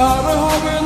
I don't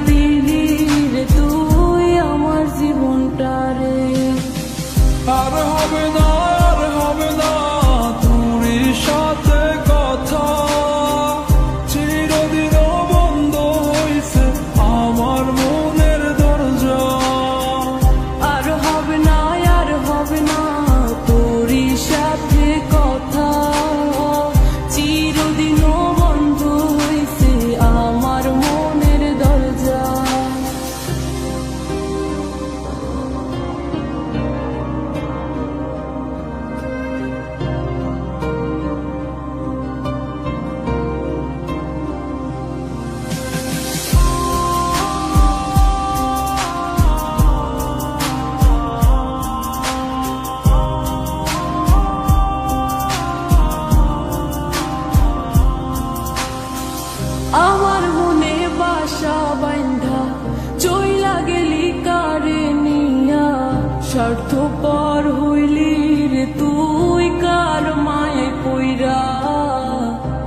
día. পর হইলি রে তুই কার মায়ে কইরা?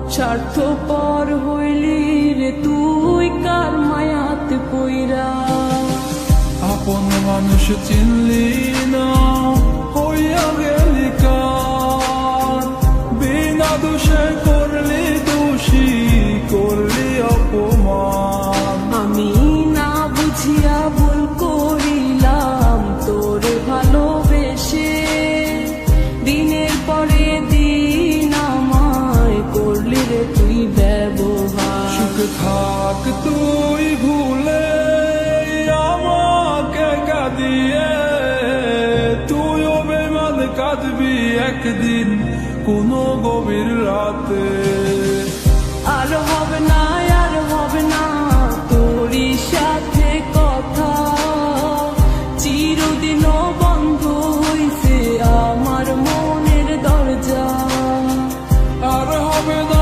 স্বার্থপর হইলি রে তুই কার মায়াত পইরা আপন মানুষ চিনলি না, হইয়া গেলি কার? বিনা দোষ থাক তুই ভুলে আমাকে কাঁদিয়ে। তুই অভিমান কাঁদবি একদিন কোনো গভীর রাতে। আর হবে না আর হবে না তোরই সাথে কথা। চিরদিন বন্ধ হইছে আমার মনের দরজা। আর হবে না